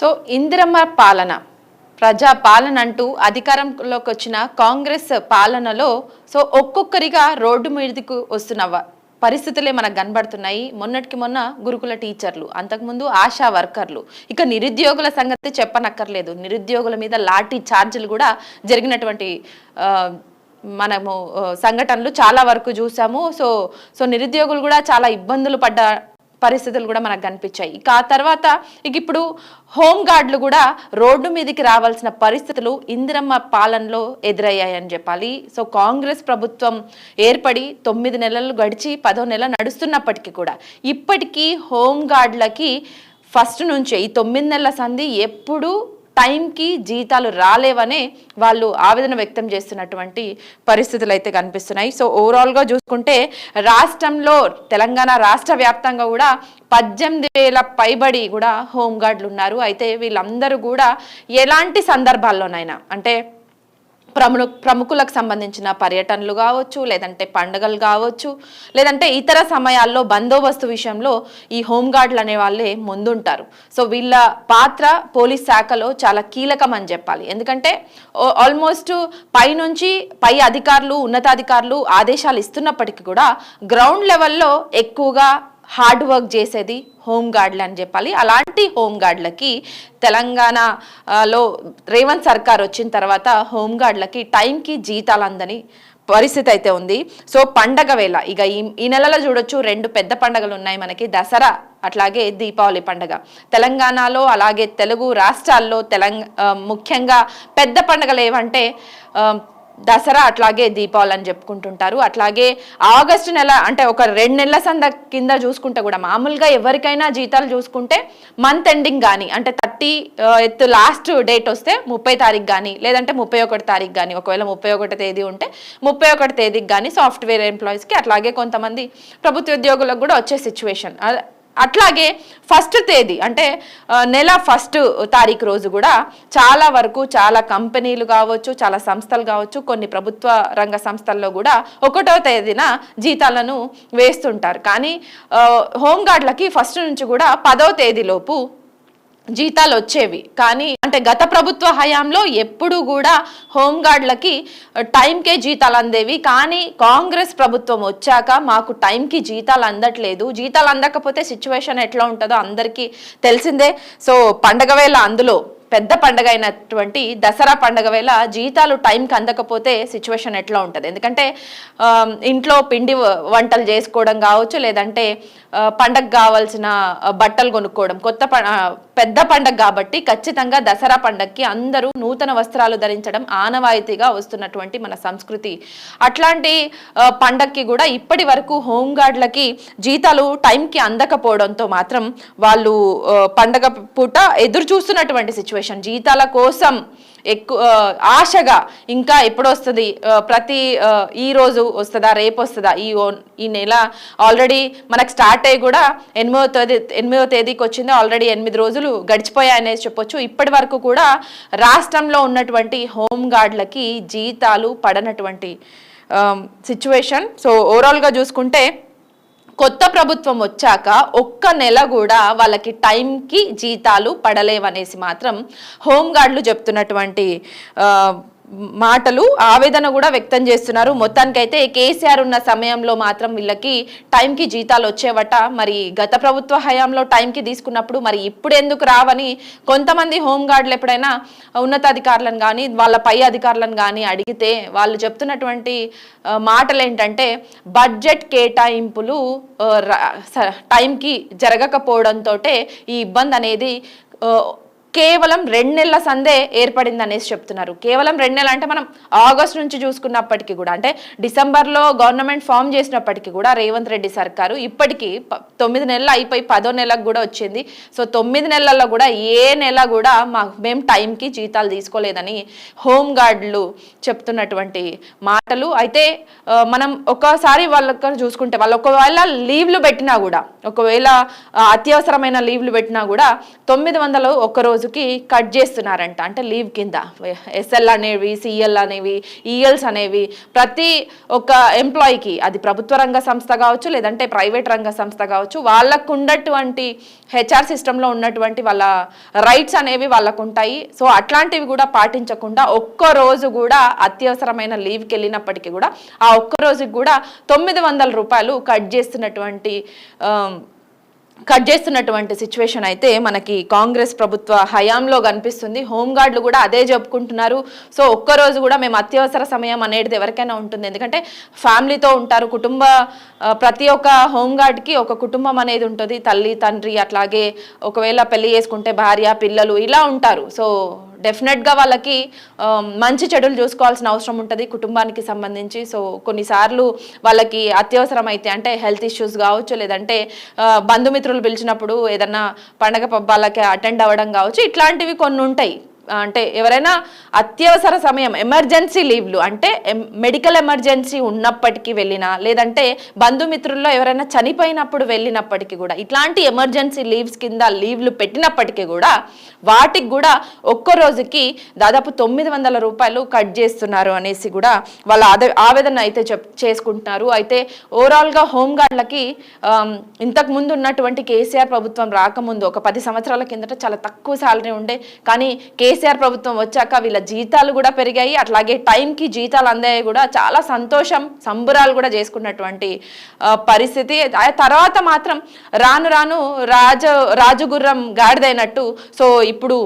So Indiramma పాలన ప్రజా పాలన అంటూ అధికారంలోకి వచ్చిన కాంగ్రెస్ పాలనలో సో ఒక్కొక్కరిగా రోడ్డు మీదకు వస్తున్న పరిస్థితులే మనకు కనబడుతున్నాయి. మొన్నటికి మొన్న గురుకుల టీచర్లు అంతకుముందు ఆశా వర్కర్లు. ఇక నిరుద్యోగుల సంగతి చెప్పనక్కర్లేదు. నిరుద్యోగుల మీద లాఠీ ఛార్జీలు కూడా జరిగినటువంటి మనము సంఘటనలు చాలా వరకు చూసాము. సో సో నిరుద్యోగులు కూడా చాలా ఇబ్బందులు పడ్డ పరిస్థితులు కూడా మనకు కనిపించాయి. ఇక ఆ తర్వాత ఇక ఇప్పుడు హోంగార్డ్లు కూడా రోడ్డు మీదకి రావాల్సిన పరిస్థితులు ఇందిరమ్మ పాలనలో ఎదురయ్యాయని చెప్పాలి. సో కాంగ్రెస్ ప్రభుత్వం ఏర్పడి తొమ్మిది నెలలు గడిచి పదో నెల నడుస్తున్నప్పటికీ కూడా ఇప్పటికీ హోంగార్డ్లకి ఫస్ట్ నుంచే ఈ తొమ్మిది నెలల సంధి ఎప్పుడు టైంకి జీతాలు రాలేవనే వాళ్ళు ఆవేదన వ్యక్తం చేస్తున్నటువంటి పరిస్థితులు అయితే కనిపిస్తున్నాయి. సో ఓవరాల్గా చూసుకుంటే రాష్ట్రంలో తెలంగాణ రాష్ట్ర వ్యాప్తంగా కూడా పద్దెనిమిది వేల పైబడి కూడా హోంగార్డులు ఉన్నారు. అయితే వీళ్ళందరూ కూడా ఎలాంటి సందర్భాల్లోనైనా అంటే ప్రముఖ ప్రముఖులకు సంబంధించిన పర్యటనలు కావచ్చు లేదంటే పండుగలు కావచ్చు లేదంటే ఇతర సమయాల్లో బందోబస్తు విషయంలో ఈ హోంగార్డులు అనే వాళ్ళే ముందుంటారు. సో వీళ్ళ పాత్ర పోలీస్ శాఖలో చాలా కీలకం అని చెప్పాలి. ఎందుకంటే ఆల్మోస్ట్ పైనుంచి పై అధికారులు ఉన్నతాధికారులు ఆదేశాలు ఇస్తున్నప్పటికీ కూడా గ్రౌండ్ లెవెల్లో ఎక్కువగా హార్డ్ వర్క్ చేసేది హోమ్ గార్డులు అని చెప్పాలి. అలాంటి హోమ్ గార్డులకి తెలంగాణలో రేవంత్ సర్కార్ వచ్చిన తర్వాత హోమ్ గార్డ్లకి టైంకి జీతాలు అందని పరిస్థితి అయితే ఉంది. సో పండగ వేళ ఇక ఈ ఈ నెలలో చూడొచ్చు రెండు పెద్ద పండగలు ఉన్నాయి మనకి. దసరా అట్లాగే దీపావళి పండగ. తెలంగాణలో అలాగే తెలుగు రాష్ట్రాల్లో తెలంగా ముఖ్యంగా పెద్ద పండగలు ఏవంటే దసరా అట్లాగే దీపావళి అని చెప్పుకుంటుంటారు. అట్లాగే ఆగస్టు నెల అంటే ఒక రెండు నెలల సంద కింద చూసుకుంటే కూడా మామూలుగా ఎవరికైనా జీతాలు చూసుకుంటే మంత్ ఎండింగ్ కానీ అంటే థర్టీ ఎత్ లాస్ట్ డేట్ వస్తే ముప్పై తారీఖు కానీ లేదంటే ముప్పై ఒకటి తారీఖు కానీ ఒకవేళ ముప్పై ఒకటి తేదీ ఉంటే ముప్పై ఒకటి తేదీకి కానీ సాఫ్ట్వేర్ ఎంప్లాయీస్కి అట్లాగే కొంతమంది ప్రభుత్వ ఉద్యోగులకు కూడా వచ్చే సిచ్యువేషన్ అట్లాగే ఫస్ట్ తేదీ అంటే నెల ఫస్ట్ తారీఖు రోజు కూడా చాలా వరకు చాలా కంపెనీలు కావచ్చు చాలా సంస్థలు కావచ్చు కొన్ని ప్రభుత్వ రంగ సంస్థల్లో కూడా ఒకటో తేదీన జీతాలను వేస్తుంటారు. కానీ హోంగార్డ్లకి ఫస్ట్ నుంచి కూడా పదో తేదీలోపు జీతాలు వచ్చేవి కానీ అంటే గత ప్రభుత్వ హయాంలో ఎప్పుడు కూడా హోంగార్డ్లకి టైంకే జీతాలు అందేవి కానీ కాంగ్రెస్ ప్రభుత్వం వచ్చాక మాకు టైంకి జీతాలు అందట్లేదు జీతాలు అందకపోతే సిచ్యువేషన్ ఎట్లా ఉంటుందో అందరికీ తెలిసిందే. సో పండగ వేళ అందులో పెద్ద పండగ అయినటువంటి దసరా పండగ వేళ జీతాలు టైంకి అందకపోతే సిచ్యువేషన్ ఎట్లా ఉంటుంది? ఎందుకంటే ఇంట్లో పిండి వంటలు చేసుకోవడం కావచ్చు లేదంటే పండగ కావాల్సిన బట్టలు కొనుక్కోవడం కొత్త ప- పెద్ద పండగ కాబట్టి ఖచ్చితంగా దసరా పండగకి అందరూ నూతన వస్త్రాలు ధరించడం ఆనవాయితీగా వస్తున్నటువంటి మన సంస్కృతి. అట్లాంటి పండగకి కూడా ఇప్పటి వరకు హోంగార్డ్లకి జీతాలు టైంకి అందకపోవడంతో మాత్రం వాళ్ళు పండగ పూట ఎదురు చూస్తున్నటువంటి సిచ్యువేషన్. జీతాల కోసం ఎక్కువ ఆశగా ఇంకా ఎప్పుడు వస్తుంది ప్రతి ఈ రోజు వస్తుందా రేపు వస్తుందా? ఈ ఈ నెల ఆల్రెడీ మనకు స్టార్ట్ అయ్యి కూడా ఎనిమిదో తేదీ ఎనిమిదో తేదీకి వచ్చింది ఆల్రెడీ ఎనిమిది రోజులు గడిచిపోయాయనేసి చెప్పొచ్చు. ఇప్పటి వరకు కూడా రాష్ట్రంలో ఉన్నటువంటి హోంగార్డ్లకి జీతాలు పడనటువంటి సిచ్యువేషన్ సో ఓవరాల్గా చూసుకుంటే కొత్త ప్రభుత్వం వచ్చాక ఒక్క నెల కూడా వాళ్ళకి టైంకి జీతాలు పడలేవనేసి మాత్రం హోంగార్డులు చెప్తున్నటువంటి మాటలు ఆవేదన కూడా వ్యక్తం చేస్తున్నారు. మొత్తానికైతే కేసీఆర్ ఉన్న సమయంలో మాత్రం వీళ్ళకి టైంకి జీతాలు వచ్చేవట. మరి గత ప్రభుత్వ హయాంలో టైంకి తీసుకున్నప్పుడు మరి ఇప్పుడు ఎందుకు రావని కొంతమంది హోంగార్డులు ఎప్పుడైనా ఉన్నతాధికారులను కానీ వాళ్ళ పై అధికారులను కానీ అడిగితే వాళ్ళు చెప్తున్నటువంటి మాటలు ఏంటంటే బడ్జెట్ కేటాయింపులు స- టైంకి జరగకపోవడంతో ఈ ఇబ్బంది అనేది కేవలం రెండు నెలల సందే ఏర్పడింది అనేసి చెప్తున్నారు. కేవలం రెండు నెలలు అంటే మనం ఆగస్ట్ నుంచి చూసుకున్నప్పటికీ కూడా అంటే డిసెంబర్లో గవర్నమెంట్ ఫామ్ చేసినప్పటికీ కూడా రేవంత్ రెడ్డి సర్కారు ఇప్పటికీ ప- తొమ్మిది నెలలు అయిపోయి పదో నెలకు కూడా వచ్చింది. సో తొమ్మిది నెలల్లో కూడా ఏ నెల కూడా మా మేము టైంకి జీతాలు తీసుకోలేదని హోమ్ గార్డులు చెప్తున్నటువంటి మాటలు. అయితే మనం ఒకసారి వాళ్ళకి చూసుకుంటే వాళ్ళు ఒకవేళ లీవ్లు పెట్టినా కూడా ఒకవేళ అత్యవసరమైన లీవ్లు పెట్టినా కూడా తొమ్మిది వందలు ఒకరోజు రోజుకి కట్ చేస్తున్నారంట. అంటే లీవ్ కింద. ఎస్ఎల్ అనేవి సిఎల్ అనేవి e ఈఎల్స్ అనేవి ప్రతి ఒక్క ఎంప్లాయీకి అది ప్రభుత్వ రంగ సంస్థ కావచ్చు లేదంటే ప్రైవేట్ రంగ సంస్థ కావచ్చు వాళ్ళకు ఉన్నటువంటి హెచ్ఆర్ సిస్టంలో ఉన్నటువంటి వాళ్ళ రైట్స్ అనేవి వాళ్ళకు ఉంటాయి సో అట్లాంటివి కూడా పాటించకుండా ఒక్క రోజు కూడా అత్యవసరమైన లీవ్కి వెళ్ళినప్పటికీ కూడా ఆ ఒక్క రోజుకి కూడా తొమ్మిది వందల రూపాయలు కట్ చేస్తున్నటువంటి కట్ చేస్తున్నటువంటి సిచ్యువేషన్ అయితే మనకి కాంగ్రెస్ ప్రభుత్వ హయాంలో కనిపిస్తుంది. హోంగార్డులు కూడా అదే చెప్పుకుంటున్నారు సో ఒక్కరోజు కూడా మేము అత్యవసర సమయం అనేది ఎవరికైనా ఉంటుంది. ఎందుకంటే ఫ్యామిలీతో ఉంటారు. కుటుంబ ప్రతి ఒక్క హోంగార్డ్కి ఒక కుటుంబం అనేది ఉంటుంది. తల్లి తండ్రి అట్లాగే ఒకవేళ పెళ్ళి చేసుకుంటే భార్య పిల్లలు ఇలా ఉంటారు. సో డెఫినెట్గా వాళ్ళకి మంచి చెడులు చూసుకోవాల్సిన అవసరం ఉంటుంది కుటుంబానికి సంబంధించి. సో కొన్నిసార్లు వాళ్ళకి అత్యవసరం అయితే అంటే హెల్త్ ఇష్యూస్ కావచ్చు లేదంటే బంధుమిత్రులు పిలిచినప్పుడు ఏదన్నా పండగ పబ్బాలకి అటెండ్ అవ్వడం కావచ్చు ఇట్లాంటివి కొన్ని ఉంటాయి అంటే ఎవరైనా అత్యవసర సమయం ఎమర్జెన్సీ లీవ్లు అంటే ఎం- మెడికల్ ఎమర్జెన్సీ ఉన్నప్పటికీ వెళ్ళినా లేదంటే బంధుమిత్రుల్లో ఎవరైనా చనిపోయినప్పుడు వెళ్ళినప్పటికీ కూడా ఇట్లాంటి ఎమర్జెన్సీ లీవ్స్ కింద లీవ్లు పెట్టినప్పటికీ కూడా వాటికి కూడా ఒక్క రోజుకి దాదాపు తొమ్మిది వందల రూపాయలు కట్ చేస్తున్నారు అనేసి కూడా వాళ్ళ ఆవేదన అయితే చెప్ చేసుకుంటున్నారు. అయితే ఓవరాల్గా హోంగార్డ్లకి ఆమ్, ఇంతకు ముందు ఉన్నటువంటి కేసీఆర్ ప్రభుత్వం రాకముందు ఒక పది సంవత్సరాల కిందట చాలా తక్కువ శాలరీ ఉండే కానీ కేసీఆర్ కేసీఆర్ ప్రభుత్వం వచ్చాక వీళ్ళ జీతాలు కూడా పెరిగాయి. అట్లాగే టైంకి జీతాలు అందాయి కూడా చాలా సంతోషం సంబురాలు కూడా చేసుకున్నటువంటి పరిస్థితి. తర్వాత మాత్రం రాను రాను రాజ రాజుగుర్రం గాడిదైనట్టు. సో ఇప్పుడు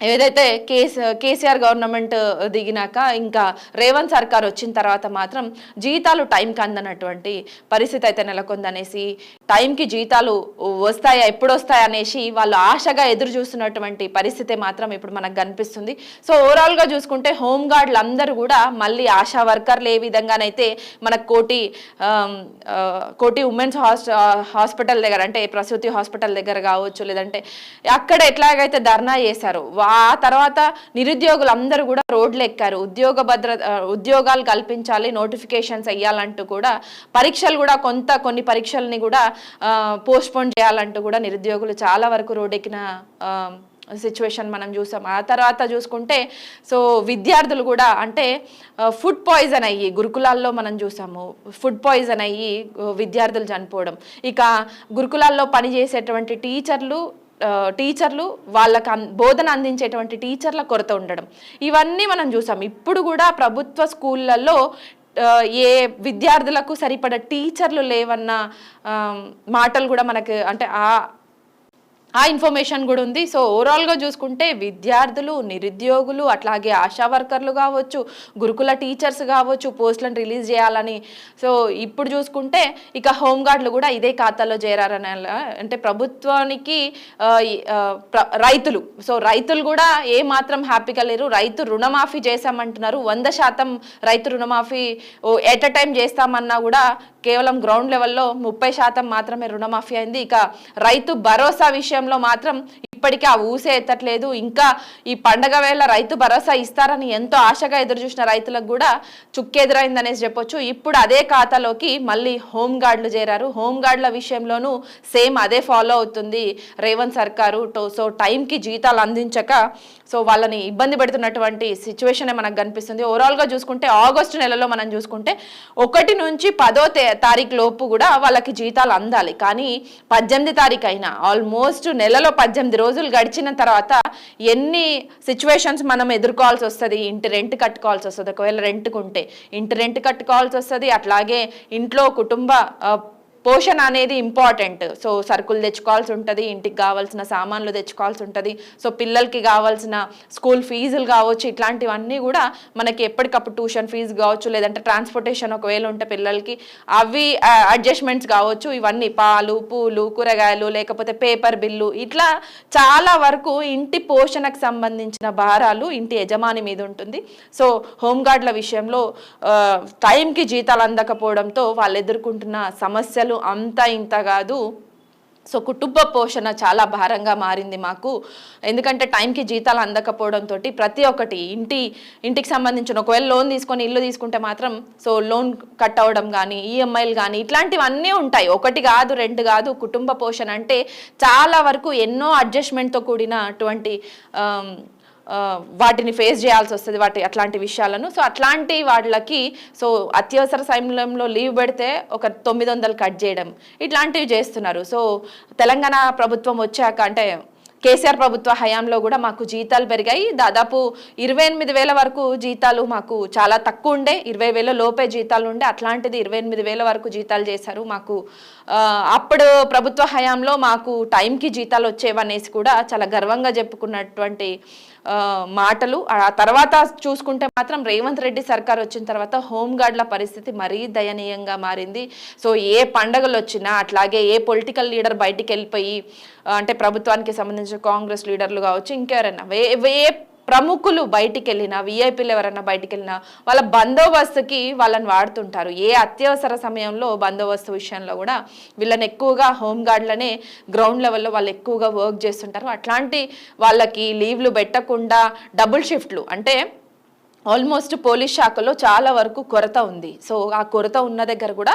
ఏదైతే కేసీ కేసీఆర్ గవర్నమెంట్ దిగినాక ఇంకా రేవంత్ సర్కార్ వచ్చిన తర్వాత మాత్రం జీతాలు టైంకి అందనటువంటి పరిస్థితి అయితే నెలకొందనేసి టైంకి జీతాలు వస్తాయా ఎప్పుడు వస్తాయా అనేసి వాళ్ళు ఆశగా ఎదురు చూస్తున్నటువంటి పరిస్థితి మాత్రం ఇప్పుడు మనకు కనిపిస్తుంది. సో ఓవరాల్గా చూసుకుంటే హోమ్ అందరూ కూడా మళ్ళీ ఆశా వర్కర్లు ఏ విధంగానైతే మనకు కోటి కోటి ఉమెన్స్ హాస్ హాస్పిటల్ దగ్గర అంటే ప్రసూతి హాస్పిటల్ దగ్గర కావచ్చు లేదంటే అక్కడ ఎట్లాగైతే ధర్నా చేశారు ఆ తర్వాత నిరుద్యోగులు అందరూ కూడా రోడ్లు ఎక్కారు ఉద్యోగ భద్రత ఉద్యోగాలు కల్పించాలి నోటిఫికేషన్స్ వేయాలంటూ కూడా పరీక్షలు కూడా కొంత కొన్ని పరీక్షల్ని కూడా పోస్ట్పోన్ చేయాలంటూ కూడా నిరుద్యోగులు చాలా వరకు రోడ్డెక్కిన సిచ్యువేషన్ మనం చూసాం. ఆ తర్వాత చూసుకుంటే సో విద్యార్థులు కూడా అంటే ఫుడ్ పాయిజన్ అయ్యి గురుకులాల్లో మనం చూసాము. ఫుడ్ పాయిజన్ అయ్యి విద్యార్థులు చనిపోవడం. ఇక గురుకులాల్లో పనిచేసేటువంటి టీచర్లు టీచర్లు వాళ్ళకి బోధన అందించేటువంటి టీచర్ల కొరత ఉండడం. ఇవన్నీ మనం చూసాం. ఇప్పుడు కూడా ప్రభుత్వ స్కూళ్ళల్లో ఏ విద్యార్థులకు సరిపడ టీచర్లు లేవన్న మాటలు కూడా మనకు అంటే ఆ ఆ ఇన్ఫర్మేషన్ కూడా ఉంది. సో ఓవరాల్గా చూసుకుంటే విద్యార్థులు నిరుద్యోగులు అట్లాగే ఆశా వర్కర్లు కావచ్చు గురుకుల టీచర్స్ కావచ్చు పోస్టులను రిలీజ్ చేయాలని. సో ఇప్పుడు చూసుకుంటే ఇక హోంగార్డులు కూడా ఇదే ఖాతాలో చేరారని అలా- అంటే ప్రభుత్వానికి రైతులు. సో రైతులు కూడా ఏ మాత్రం హ్యాపీగా లేరు. రైతు రుణమాఫీ చేశామంటున్నారు. వంద శాతం రైతు రుణమాఫీ ఎట్ అ టైం చేస్తామన్నా కూడా కేవలం గ్రౌండ్ లెవెల్లో ముప్పై శాతం మాత్రమే రుణమాఫీ అయింది. ఇక రైతు భరోసా విషయంలో మాత్రం ఇప్పటికీ ఆ ఊసే ఎత్తట్లేదు. ఇంకా ఈ పండగ వేళ రైతు భరోసా ఇస్తారని ఎంతో ఆశగా ఎదురు చూసిన రైతులకు కూడా చుక్కెదురైందనేసి చెప్పొచ్చు. ఇప్పుడు అదే ఖాతాలోకి మళ్ళీ హోమ్ చేరారు. హోమ్ విషయంలోనూ సేమ్ అదే ఫాలో అవుతుంది రేవంత్ సర్కారు. టో- సో టైంకి జీతాలు అందించక సో వాళ్ళని ఇబ్బంది పెడుతున్నటువంటి సిచ్యువేషనే మనకు కనిపిస్తుంది. ఓవరాల్గా చూసుకుంటే ఆగస్టు నెలలో మనం చూసుకుంటే ఒకటి నుంచి పదో తే తారీఖు లోపు కూడా వాళ్ళకి జీతాలు అందాలి. కానీ పద్దెనిమిది తారీఖు అయినా ఆల్మోస్ట్ నెలలో పద్దెనిమిది రోజులు గడిచిన తర్వాత ఎన్ని సిచ్యువేషన్స్ మనం ఎదుర్కోవాల్సి వస్తుంది? ఇంటి రెంట్ కట్టుకోవాల్సి వస్తుంది. ఒకవేళ రెంట్కుంటే ఇంటి రెంట్ కట్టుకోవాల్సి వస్తుంది. అట్లాగే ఇంట్లో కుటుంబ పోషణ అనేది ఇంపార్టెంట్. సో సరుకులు తెచ్చుకోవాల్సి ఉంటుంది ఇంటికి కావాల్సిన సామాన్లు తెచ్చుకోవాల్సి ఉంటుంది. సో పిల్లలకి కావాల్సిన స్కూల్ ఫీజులు కావచ్చు ఇట్లాంటివన్నీ కూడా మనకి ఎప్పటికప్పుడు ట్యూషన్ ఫీజు కావచ్చు లేదంటే ట్రాన్స్పోర్టేషన్ ఒకవేళ ఉంటే పిల్లలకి అవి అడ్జస్ట్మెంట్స్ కావచ్చు. ఇవన్నీ పాలు పూలు కూరగాయలు లేకపోతే పేపర్ బిల్లు ఇట్లా చాలా వరకు ఇంటి పోషణకు సంబంధించిన భారాలు ఇంటి యజమాని మీద ఉంటుంది. సో హోంగార్డుల విషయంలో టైంకి జీతాలు అందకపోవడంతో వాళ్ళు ఎదుర్కొంటున్న సమస్యలు అంతా ఇంత కాదు. సో కుటుంబ పోషణ చాలా భారంగా మారింది మాకు. ఎందుకంటే టైంకి జీతాలు అందకపోవడంతో ప్రతి ఒక్కటి ఇంటి ఇంటికి సంబంధించిన ఒకవేళ లోన్ తీసుకొని ఇల్లు తీసుకుంటే మాత్రం సో లోన్ కట్ అవ్వడం కానీ ఈఎంఐలు కానీ ఇట్లాంటివన్నీ ఉంటాయి. ఒకటి కాదు రెండు కాదు కుటుంబ పోషణ అంటే చాలా వరకు ఎన్నో అడ్జస్ట్మెంట్తో కూడిన అటువంటి వాటిని ఫేస్ చేయాల్సి వస్తుంది వాటి అట్లాంటి విషయాలను. సో అట్లాంటి వాళ్ళకి సో అత్యవసర సమయంలో లీవ్ పెడితే ఒక తొమ్మిది వందలు కట్ చేయడం ఇట్లాంటివి చేస్తున్నారు. సో తెలంగాణ ప్రభుత్వం వచ్చాక అంటే కేసీఆర్ ప్రభుత్వ హయాంలో కూడా మాకు జీతాలు పెరిగాయి. దాదాపు ఇరవై ఎనిమిది వేల వరకు జీతాలు మాకు చాలా తక్కువ ఉండే. ఇరవై వేల లోపే జీతాలు ఉండే. అట్లాంటిది ఇరవై ఎనిమిది వేల వరకు జీతాలు చేశారు మాకు. అప్పుడు ప్రభుత్వ హయాంలో మాకు టైంకి జీతాలు వచ్చేవనేసి కూడా చాలా గర్వంగా చెప్పుకున్నటువంటి మాటలు. ఆ తర్వాత చూసుకుంటే మాత్రం రేవంత్ రెడ్డి సర్కార్ వచ్చిన తర్వాత హోంగార్డ్ల పరిస్థితి మరీ దయనీయంగా మారింది. సో ఏ పండగలు వచ్చినా అట్లాగే ఏ పొలిటికల్ లీడర్ బయటికి వెళ్ళిపోయి అంటే ప్రభుత్వానికి సంబంధించిన కాంగ్రెస్ లీడర్లు కావచ్చు ఇంకెవరైనా వే ఏ ప్రముఖులు బయటికి వెళ్ళినా విఐపీలు ఎవరైనా బయటికి వెళ్ళినా వాళ్ళ బందోబస్తుకి వాళ్ళని వాడుతుంటారు. ఏ అత్యవసర సమయంలో బందోబస్తు విషయంలో కూడా వీళ్ళని ఎక్కువగా హోంగార్డ్లనే గ్రౌండ్ లెవెల్లో వాళ్ళు ఎక్కువగా వర్క్ చేస్తుంటారు. అట్లాంటి వాళ్ళకి లీవ్లు పెట్టకుండా డబుల్ షిఫ్ట్లు అంటే ఆల్మోస్ట్ పోలీస్ శాఖలో చాలా వరకు కొరత ఉంది. సో ఆ కొరత ఉన్న దగ్గర కూడా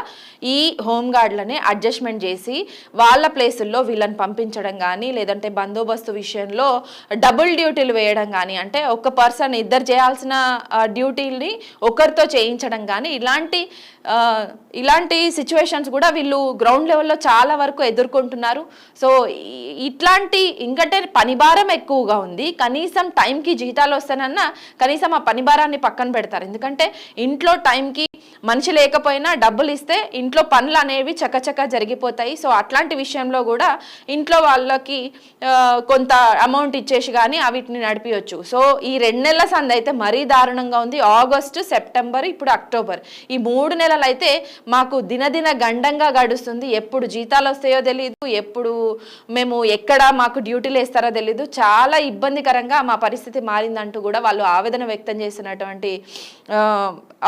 ఈ హోంగార్డ్లని అడ్జస్ట్మెంట్ చేసి వాళ్ళ ప్లేసుల్లో వీళ్ళని పంపించడం కానీ లేదంటే బందోబస్తు విషయంలో డబుల్ డ్యూటీలు వేయడం కానీ అంటే ఒక పర్సన్ ఇద్దరు చేయాల్సిన డ్యూటీని ఒకరితో చేయించడం కానీ ఇలాంటి ఇలాంటి సిచ్యువేషన్స్ కూడా వీళ్ళు గ్రౌండ్ లెవెల్లో చాలా వరకు ఎదుర్కొంటున్నారు. సో ఇట్లాంటి ఇంకంటే పని భారం ఎక్కువగా ఉంది. కనీసం టైంకి జీతాలు వస్తానన్నా కనీసం ఆ పని భారాన్ని పక్కన పెడతారు. ఎందుకంటే ఇంట్లో టైంకి మనిషి లేకపోయినా డబ్బులు ఇస్తే ఇంట్లో పనులు అనేవి చక్కచక్క జరిగిపోతాయి. సో అట్లాంటి విషయంలో కూడా ఇంట్లో వాళ్ళకి కొంత అమౌంట్ ఇచ్చేసి కానీ వీటిని నడిపించవచ్చు సో ఈ రెండు నెలల సంది అయితే మరీ దారుణంగా ఉంది. ఆగస్టు సెప్టెంబర్ ఇప్పుడు అక్టోబర్. ఈ మూడు నెలలు అయితే మాకు దినదిన గండంగా గడుస్తుంది. ఎప్పుడు జీతాలు వస్తాయో తెలియదు ఎప్పుడు మేము ఎక్కడ మాకు డ్యూటీలు వేస్తారో తెలియదు చాలా ఇబ్బందికరంగా మా పరిస్థితి మారిందంటూ కూడా వాళ్ళు ఆవేదన వ్యక్తం చేసినటువంటి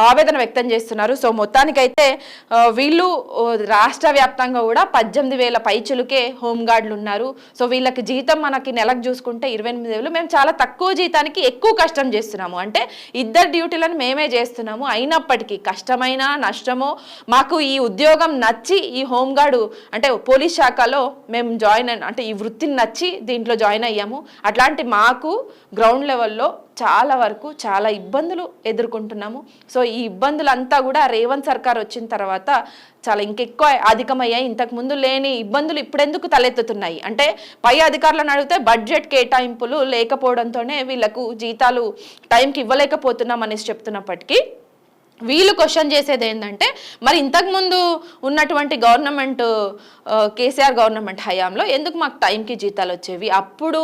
ఆవేదన వ్యక్తం చేస్తున్నారు సో మొత్తానికైతే వీళ్ళు రాష్ట్ర వ్యాప్తంగా కూడా పద్దెనిమిది వేల పైచులకే హోంగార్డులు ఉన్నారు. సో వీళ్ళకి జీతం మనకి నెలకు చూసుకుంటే ఇరవై ఎనిమిది వేలు. మేము చాలా తక్కువ జీతానికి ఎక్కువ కష్టం చేస్తున్నాము. అంటే ఇద్దరు డ్యూటీలను మేమే చేస్తున్నాము. అయినప్పటికీ కష్టమైన నష్టమో మాకు ఈ ఉద్యోగం నచ్చి ఈ హోంగార్డు అంటే పోలీస్ శాఖలో మేము జాయిన్ అంటే ఈ వృత్తిని నచ్చి దీంట్లో జాయిన్ అయ్యాము. అట్లాంటి మాకు గ్రౌండ్ లెవెల్లో చాలా వరకు చాలా ఇబ్బందులు ఎదుర్కొంటున్నాము. సో ఈ ఇబ్బందులంతా కూడా రేవంత్ సర్కార్ వచ్చిన తర్వాత చాలా ఇంకెక్కువ అధికమయ్యాయి. ఇంతకు ముందు లేని ఇబ్బందులు ఇప్పుడెందుకు తలెత్తుతున్నాయి? అంటే పై అధికారులను అడిగితే బడ్జెట్ కేటాయింపులు లేకపోవడంతోనే వీళ్ళకు జీతాలు టైంకి ఇవ్వలేకపోతున్నాం అనేసి చెప్తున్నప్పటికీ వీళ్ళు క్వశ్చన్ చేసేది ఏంటంటే మరి ఇంతకుముందు ఉన్నటువంటి గవర్నమెంట్ కేసీఆర్ గవర్నమెంట్ హయాంలో ఎందుకు మాకు టైంకి జీతాలు వచ్చేవి అప్పుడు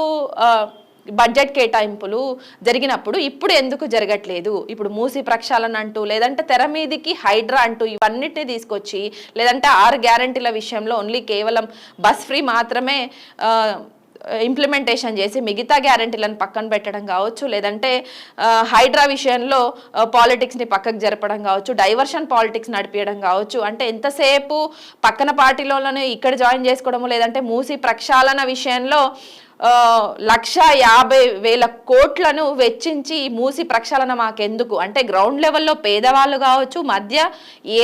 బడ్జెట్ కేటాయింపులు జరిగినప్పుడు ఇప్పుడు ఎందుకు జరగట్లేదు? ఇప్పుడు మూసి ప్రక్షాళన అంటూ లేదంటే తెర మీదికి హైడ్రా అంటూ ఇవన్నిటిని తీసుకొచ్చి లేదంటే ఆరు గ్యారంటీల విషయంలో ఓన్లీ కేవలం బస్ ఫ్రీ మాత్రమే ఇంప్లిమెంటేషన్ చేసి మిగతా గ్యారంటీలను పక్కన పెట్టడం కావచ్చు లేదంటే హైడ్రా విషయంలో పాలిటిక్స్ని పక్కకు జరపడం కావచ్చు డైవర్షన్ పాలిటిక్స్ నడిపించడం కావచ్చు. అంటే ఎంతసేపు పక్కన పార్టీలోనే ఇక్కడ జాయిన్ చేసుకోవడము లేదంటే మూసి ప్రక్షాళన విషయంలో లక్ష యాభై వేల కోట్లను వెచ్చించి ఈ మూసి ప్రక్షాళన మాకెందుకు? అంటే గ్రౌండ్ లెవెల్లో పేదవాళ్ళు కావచ్చు మధ్య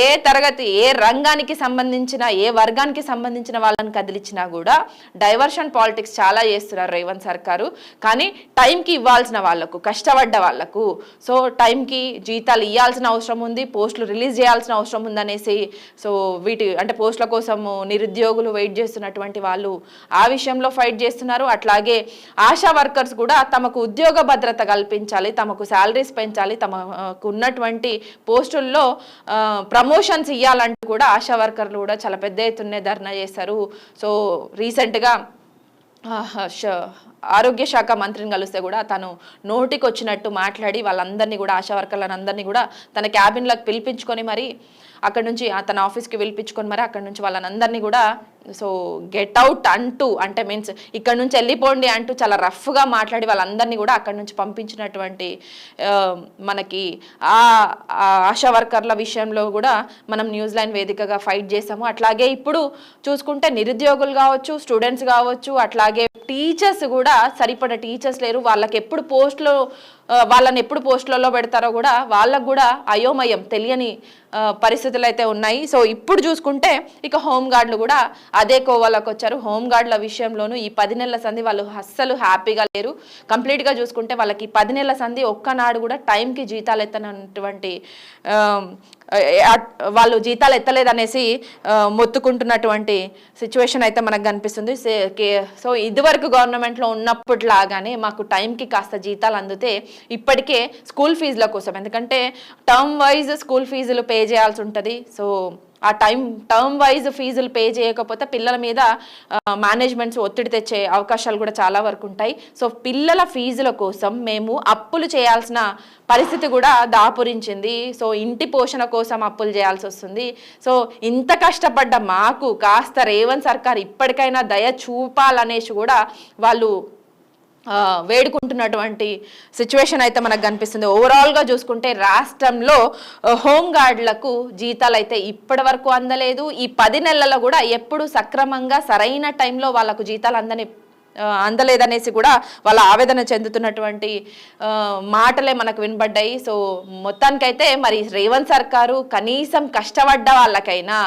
ఏ తరగతి ఏ రంగానికి సంబంధించిన ఏ వర్గానికి సంబంధించిన వాళ్ళని కదిలించినా కూడా డైవర్షన్ పాలిటిక్స్ చాలా చేస్తున్నారు రేవంత్ సర్కారు. కానీ టైంకి ఇవ్వాల్సిన వాళ్ళకు కష్టపడ్డ వాళ్ళకు. సో టైంకి జీతాలు ఇవ్వాల్సిన అవసరం ఉంది పోస్టులు రిలీజ్ చేయాల్సిన అవసరం ఉందనేసి సో వీటి అంటే పోస్టుల కోసము నిరుద్యోగులు వెయిట్ చేస్తున్నటువంటి వాళ్ళు ఆ విషయంలో ఫైట్ చేస్తున్నారు. అట్లాగే ఆశా వర్కర్స్ కూడా తమకు ఉద్యోగ భద్రత కల్పించాలి తమకు శాలరీస్ పెంచాలి తమకు ఉన్నటువంటి పోస్టుల్లో ప్రమోషన్స్ ఇవ్వాలంటూ కూడా ఆశా వర్కర్లు కూడా చాలా పెద్ద ఎత్తున్నే ధర్నా చేశారు. సో రీసెంట్గా ఆరోగ్య శాఖ మంత్రిని కలిస్తే కూడా తను నోటికి వచ్చినట్టు మాట్లాడి వాళ్ళందరినీ కూడా ఆశా వర్కర్లందరినీ కూడా తన క్యాబిన్లకు పిలిపించుకొని మరి అక్కడ నుంచి తన ఆఫీస్కి పిలిపించుకొని మరి అక్కడ నుంచి వాళ్ళని కూడా సో గెట్ అవుట్ అంటూ అంటే మీన్స్ ఇక్కడ నుంచి వెళ్ళిపోండి అంటూ చాలా రఫ్గా మాట్లాడి వాళ్ళందరినీ కూడా అక్కడ నుంచి పంపించినటువంటి మనకి ఆ ఆశా వర్కర్ల విషయంలో కూడా మనం న్యూస్ లైన్ వేదికగా ఫైట్ చేసాము. అట్లాగే ఇప్పుడు చూసుకుంటే నిరుద్యోగులు కావచ్చు స్టూడెంట్స్ కావచ్చు అట్లాగే టీచర్స్ కూడా సరిపడ టీచర్స్ లేరు. వాళ్ళకి ఎప్పుడు పోస్టులు వాళ్ళని ఎప్పుడు పోస్టులలో పెడతారో కూడా వాళ్ళకు కూడా అయోమయం తెలియని పరిస్థితులు అయితే ఉన్నాయి. సో ఇప్పుడు చూసుకుంటే ఇక హోంగార్డులు కూడా అదే కోవాలకు వచ్చారు. హోంగార్డుల విషయంలోనూ ఈ పది నెలల సంధి వాళ్ళు అస్సలు హ్యాపీగా లేరు. కంప్లీట్గా చూసుకుంటే వాళ్ళకి ఈ పది నెలల సంధి ఒక్కనాడు కూడా టైంకి జీతాలు ఎత్తనటువంటి వాళ్ళు జీతాలు ఎత్తలేదనేసి మొత్తుకుంటున్నటువంటి సిచ్యువేషన్ అయితే మనకు కనిపిస్తుంది. సో ఇదివరకు గవర్నమెంట్లో ఉన్నప్పుడు లాగానే మాకు టైంకి కాస్త జీతాలు అందితే ఇప్పటికే స్కూల్ ఫీజుల కోసం. ఎందుకంటే టర్మ్ వైజ్ స్కూల్ ఫీజులు పే చేయాల్సి ఉంటుంది. సో ఆ టైం టర్మ్ వైజ్ ఫీజులు పే చేయకపోతే పిల్లల మీద మేనేజ్మెంట్స్ ఒత్తిడి తెచ్చే అవకాశాలు కూడా చాలా వరకు ఉంటాయి. సో పిల్లల ఫీజుల కోసం మేము అప్పులు చేయాల్సిన పరిస్థితి కూడా దాపురించింది. సో ఇంటి పోషణ కోసం అప్పులు చేయాల్సి వస్తుంది. సో ఇంత కష్టపడ్డ మాకు కాస్త రేవంత్ సర్కార్ ఇప్పటికైనా దయ చూపాలనేసి కూడా వాళ్ళు వేడుకుంటున్నటువంటి సిచ్యువేషన్ అయితే మనకు కనిపిస్తుంది. ఓవరాల్గా చూసుకుంటే రాష్ట్రంలో హోంగార్డులకు జీతాలు అయితే ఇప్పటి వరకు అందలేదు. ఈ పది నెలల్లో కూడా ఎప్పుడు సక్రమంగా సరైన టైంలో వాళ్ళకు జీతాలు అందని అందలేదనేసి కూడా వాళ్ళ ఆవేదన చెందుతున్నటువంటి మాటలే మనకు వినబడ్డాయి. సో మొత్తానికైతే మరి రేవంత్ సర్కారు కనీసం కష్టపడ్డ వాళ్ళకైనా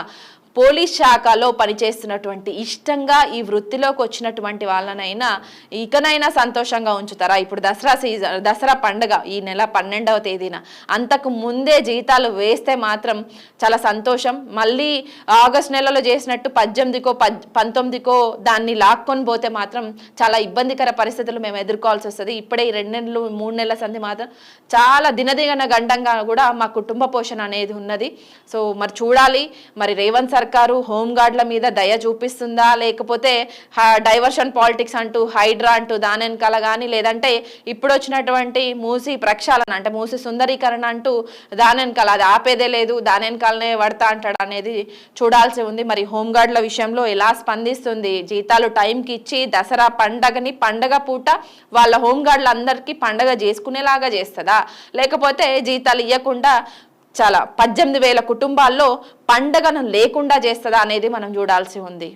పోలీస్ శాఖలో పనిచేస్తున్నటువంటి ఇష్టంగా ఈ వృత్తిలోకి వచ్చినటువంటి వాళ్ళనైనా ఇకనైనా సంతోషంగా ఉంచుతారా? ఇప్పుడు దసరా సీజన్ దసరా పండుగ ఈ నెల పన్నెండవ తేదీన. అంతకు ముందే జీతాలు వేస్తే మాత్రం చాలా సంతోషం. మళ్ళీ ఆగస్ట్ నెలలో చేసినట్టు పద్దెనిమిదికో పద్ పంతొమ్మిదికో దాన్ని లాక్కొని పోతే మాత్రం చాలా ఇబ్బందికర పరిస్థితులు మేము ఎదుర్కోవాల్సి వస్తుంది. ఇప్పుడే ఈ రెండు నెలలు మూడు నెలల సంధి మాత్రం చాలా దినదిగన గండంగా కూడా మా కుటుంబ పోషణ అనేది ఉన్నది. సో మరి చూడాలి. మరి రేవంత్ సర్కారు హోమ్ మీద దయ చూపిస్తుందా? లేకపోతే హ- డైవర్షన్ పాలిటిక్స్ అంటూ హైడ్రా అంటూ దాని వెనకాల కానీ లేదంటే ఇప్పుడు వచ్చినటువంటి మూసి ప్రక్షాళన అంటే మూసి సుందరీకరణ అంటూ దాని వెనకాల అది ఆపేదే లేదు దాని వెనకాలనే పడతా అంటాడు అనేది చూడాల్సి ఉంది. మరి హోమ్ విషయంలో ఎలా స్పందిస్తుంది? జీతాలు టైంకి ఇచ్చి దసరా పండగని పండగ పూట వాళ్ళ హోమ్ పండగ చేసుకునేలాగా చేస్తుందా? లేకపోతే జీతాలు ఇవ్వకుండా చాలా పద్దెనిమిది వేల కుటుంబాల్లో పండగను లేకుండా చేస్తుందా అనేది మనం చూడాల్సి ఉంది.